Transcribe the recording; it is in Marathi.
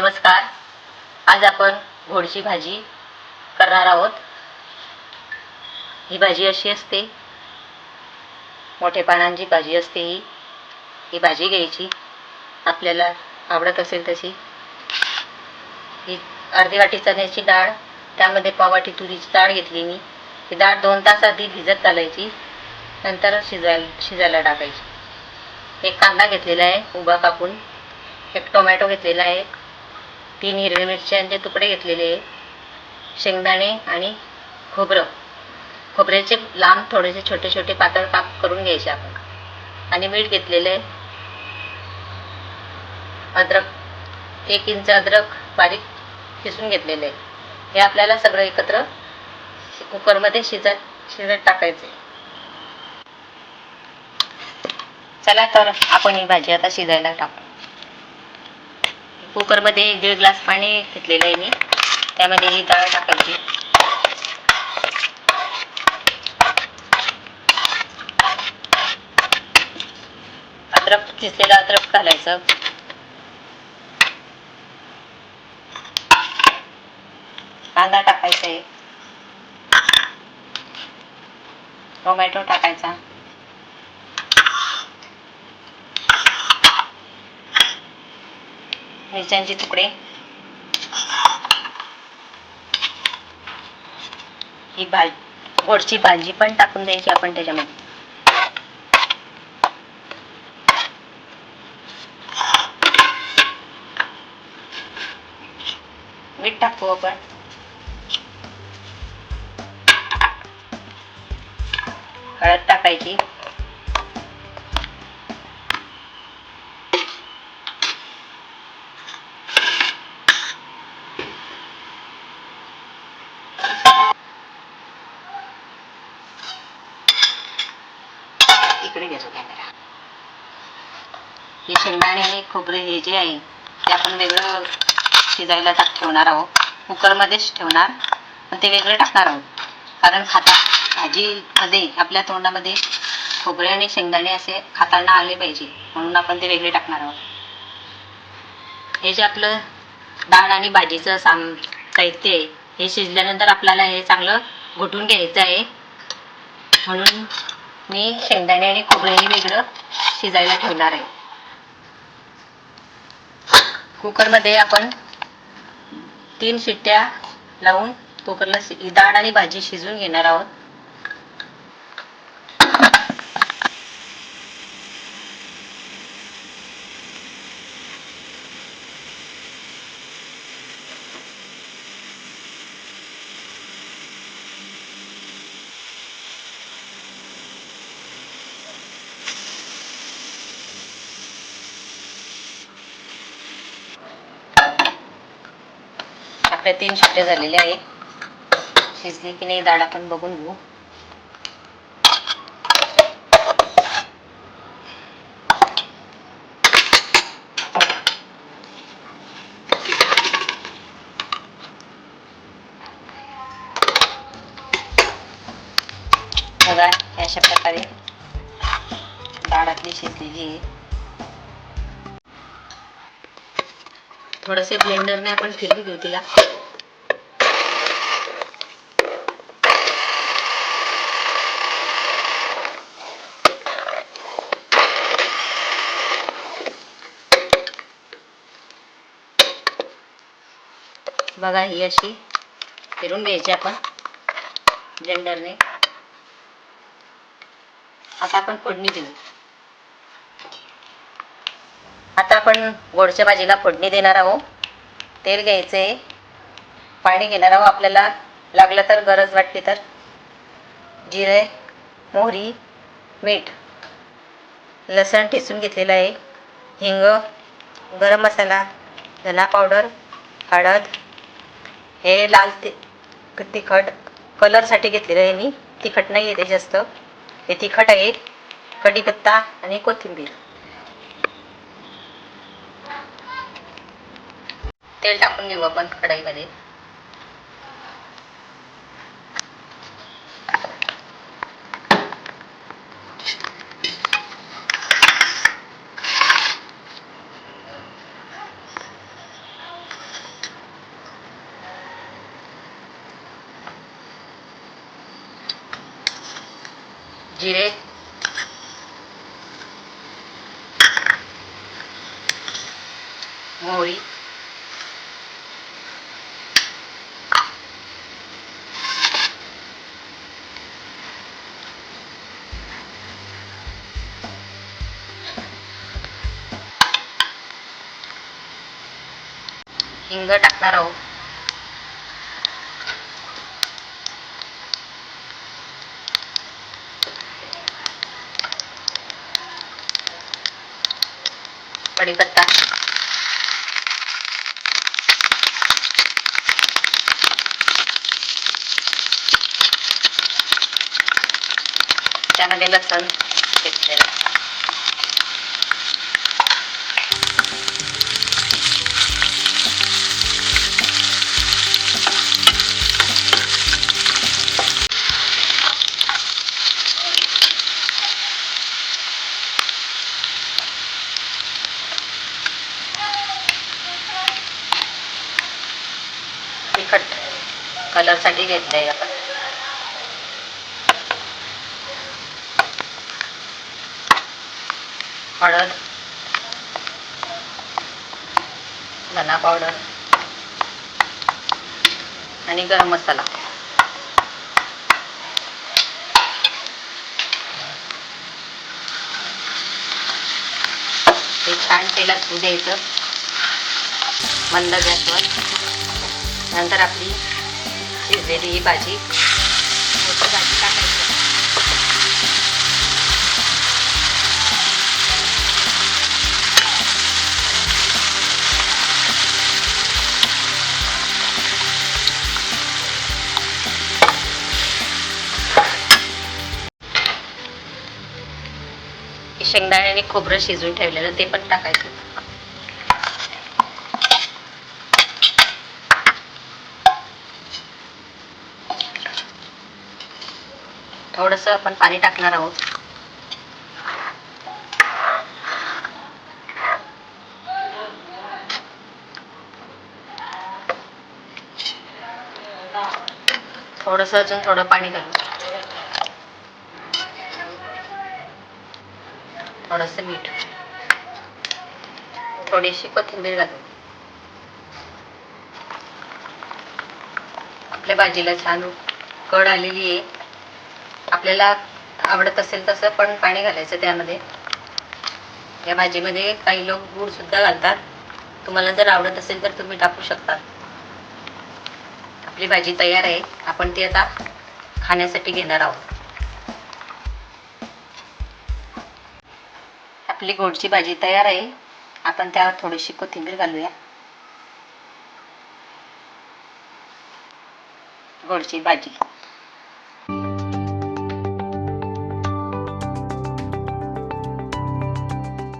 नमस्कार. आज आपण घोडची भाजी करणार आहोत. ही भाजी अशी असते. मोठे पानांची भाजी असते ही. ही भाजी घ्यायची. आपल्याला आवडत असेल तशी. ही अर्धी वाटी चण्याची डाळ त्यामध्ये पावाटी तुरीची डाळ घेतली मी. ही डाळ दोन तास आधी भिजत घालायची. नंतर शिजायला शिजायला टाकायची. एक कांदा घेतलेला आहे उभा कापून. एक टोमॅटो घेतलेला आहे तीन हिरव्या मिरच्यांचे तुकडे घेतलेले आहे शेंगदाणे आणि खोबरं. खोबऱ्याचे लांब थोडेसे छोटे छोटे पातळ पाक करून घ्यायचे आपण. आणि मीठ घेतलेले अद्रक एक इंच अद्रक बारीक किसून घेतलेले आहे हे आपल्याला सगळं एकत्र कुकरमध्ये शिजत शिजत टाकायचे. चला तर आपण ही भाजी आता शिजायला टाकू. कुकरमध्ये एक दीड ग्लास पाणी घेतलेलं आहे मी. त्यामध्ये ही डाळ टाकायची. अद्रक चिसलेला अद्रक घालायचं. कांदा टाकायचा आहे. टोमॅटो टाकायचा. मिरच्यांचे तुकडे. ही भाजी गोडची भाजी पण टाकून द्यायची आपण त्याच्यामध्ये. मीठ टाकू आपण. हळद टाकायची. खोबरे घ्यायचो कॅमेरा. हे शेंगदाणे आणि खोबरे हे जे आहे ते आपण वेगळं शिजायला टाक ठेवणार आहोत. कुकरमध्येच ठेवणार. पण ते वेगळं टाकणार आहोत. कारण खाता भाजीमध्ये आपल्या तोंडामध्ये खोबरे आणि शेंगदाणे असे खाताना आले पाहिजे. म्हणून आपण ते वेगळे टाकणार आहोत. हे जे आपलं डाळ आणि भाजीचं साम साहित्य आहे हे शिजल्यानंतर आपल्याला हे चांगलं घोटून घ्यायचं आहे. म्हणून मी शेंगदाणे आणि खोबरे हे वेगळं शिजायला ठेवणार आहे. कुकरमध्ये आपण तीन शिट्ट्या लावून कुकरला शि- डाळ आणि भाजी शिजून घेणार आहोत. आपल्या तीन शिट्ट्या झालेल्या आहेत. शिजली की नाही डाळ आपण बघून घेऊ. बघा अशा प्रकारे डाळ आपली शिजलेली आहे. थोडसे ब्लेंडरने आपण फिरून घेऊ तिला बघा ही अशी फिरून घ्यायची आपण ब्लेंडरने. आता आपण फोडणी देऊ. आता आपण गोडच्या भाजीला फोडणी देणार आहोत तेल घ्यायचे पाणी घेणार आहोत आपल्याला. लागलं तर गरज वाटली तर. जिरे मोहरी मीठ लसण ठेचून घेतलेलं आहे. हिंग गरम मसाला धना पावडर हळद. हे लाल ति तिखट कलरसाठी घेतलेलं आहे मी. तिखट नाही आहे ते जास्त. हे तिखट आहे. कढीपत्ता आणि कोथिंबीर. तेल टाकून घेऊ आपण कढईमध्ये. जिरे. मोहरी. हिंग टाकणार आहोत. कढीपत्ता. त्यामध्ये लसण घेतलेलं. तिखट कलरसाठी घेतलंय आपण हळद. धना पावडर. आणि गरम मसाला. ते छान तेलात द्यायचं मंद गॅसवर. नंतर आपली शिजलेली ही भाजी मोठी भाजी टाकायची. खोबरं शिजवून ठेवलेलं ते पण टाकायचं. थोडस आपण पाणी टाकणार आहोत. थोडस अजून थोडं पाणी घालू थोडस मीठ. थोडीशी कोथिंबीर घालू आपल्या भाजीला छान कड आलेली आहे. आपल्याला आवडत असेल तसं पण पाणी घालायचं त्यामध्ये. या भाजीमध्ये काही लोक गूळसुद्धा घालतात. तुम्हाला जर आवडत असेल तर तुम्ही टाकू शकता. आपली भाजी तयार आहे. आपण ती आता खाण्यासाठी घेणार आहोत. आपली गोडची भाजी तयार आहे. आपण त्यावर थोडीशी कोथिंबीर घालूया. गोडची भाजी.